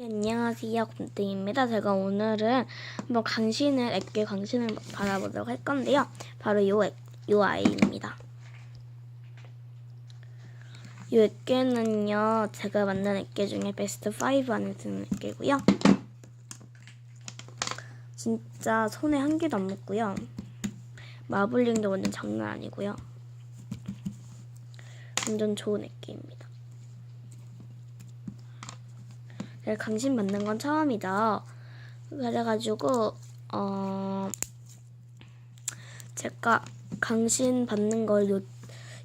네, 안녕하세요 곰땡입니다. 제가 오늘은 한번 강신을 액계 강신을 받아보도록 할 건데요. 바로 요, 액, 요 아이입니다. 이 액계는요 제가 만든 액계 중에 베스트 5 안에 드는 액계고요. 진짜 손에 한 개도 안 묻고요. 마블링도 완전 장난 아니고요. 완전 좋은 액계입니다. 제가 강신 받는 건 처음이죠. 그래가지고 어 제가 강신 받는 걸 요,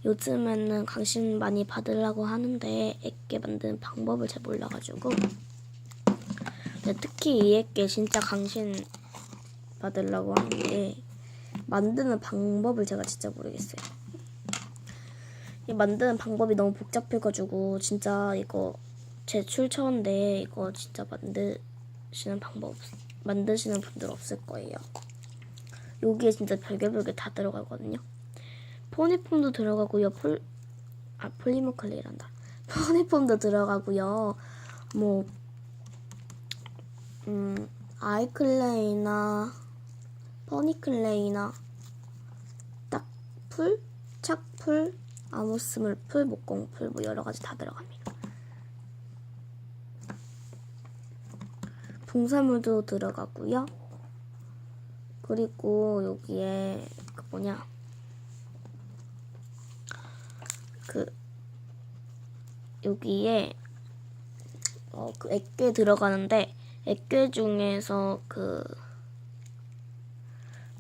요즘에는 강신 많이 받으려고 하는데 액계 만드는 방법을 잘 몰라가지고 특히 이 액계 진짜 강신 받으려고 하는데 만드는 방법을 제가 진짜 모르겠어요. 이 만드는 방법이 너무 복잡해가지고 진짜 이거 제 출처인데 이거 진짜 만드시는 방법 없- 만드시는 분들 없을 거예요. 여기에 진짜 별개 별개 다 들어가거든요. 포니폼도 들어가고요. 폴, 아 폴리머 클레이란다. 포니폼도 들어가고요. 뭐 음, 아이클레이나 퍼니클레이나 딱풀, 착풀, 아모스물풀, 목공풀 뭐 여러 가지 다 들어갑니다. 동사물도 들어가고요. 그리고 여기에 그 뭐냐? 그 여기에 어, 그 액괴 들어가는데 액괴 중에서 그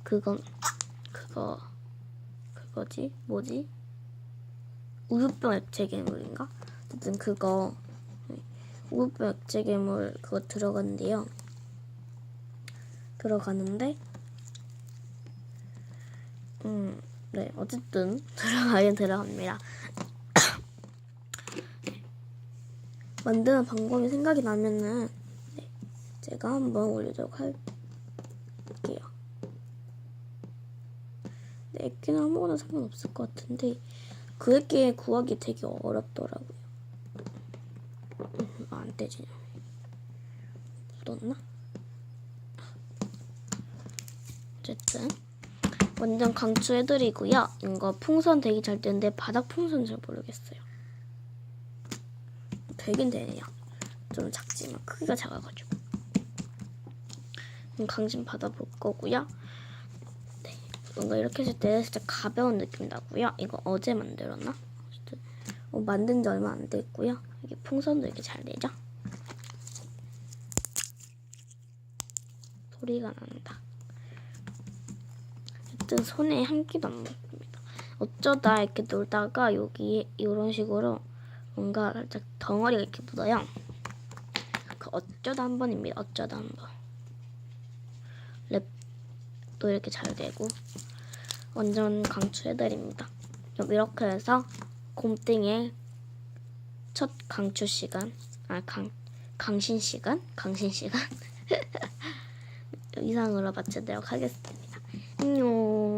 그건 그거 그거지? 뭐지? 우유병 액체 괴물인가? 어쨌든 그거 우유병 액체 괴물 그거 들어갔는데요 들어가는데 음, 네, 어쨌든 들어가긴 들어갑니다. 만드는 방법이 생각이 나면은 네, 제가 한번 올리도록 할게요. 네, 액기는 아무거나 상관없을 것 같은데 그 액기 구하기 되게 어렵더라고요. 음, 안 떼지네. 묻었나? 어쨌든 완전 강추해드리고요. 이거 풍선 되게 잘 되는데 바닥 풍선 잘 모르겠어요. 되긴 되네요. 좀 작지만 크기가 작아가지고. 그럼 강신 받아볼 거고요. 네, 뭔가 이렇게 했을 때 진짜 가벼운 느낌 나고요. 이거 어제 만들었나? 어, 만든 지 얼마 안 됐고요. 이게 풍선도 이렇게 잘 되죠? 소리가 난다. 어쨌든 손에 한 끼도 안 묻습니다. 어쩌다 이렇게 놀다가 여기 이런 식으로 뭔가 살짝 덩어리가 이렇게 묻어요. 그 어쩌다 한 번입니다. 어쩌다 한 번. 랩도 이렇게 잘 되고 완전 강추해드립니다. 그럼 이렇게 해서 곰땡의 첫 강추 시간, 아 강 강신 시간, 강신 시간 이상으로 마치도록 하겠습니다. 안녕.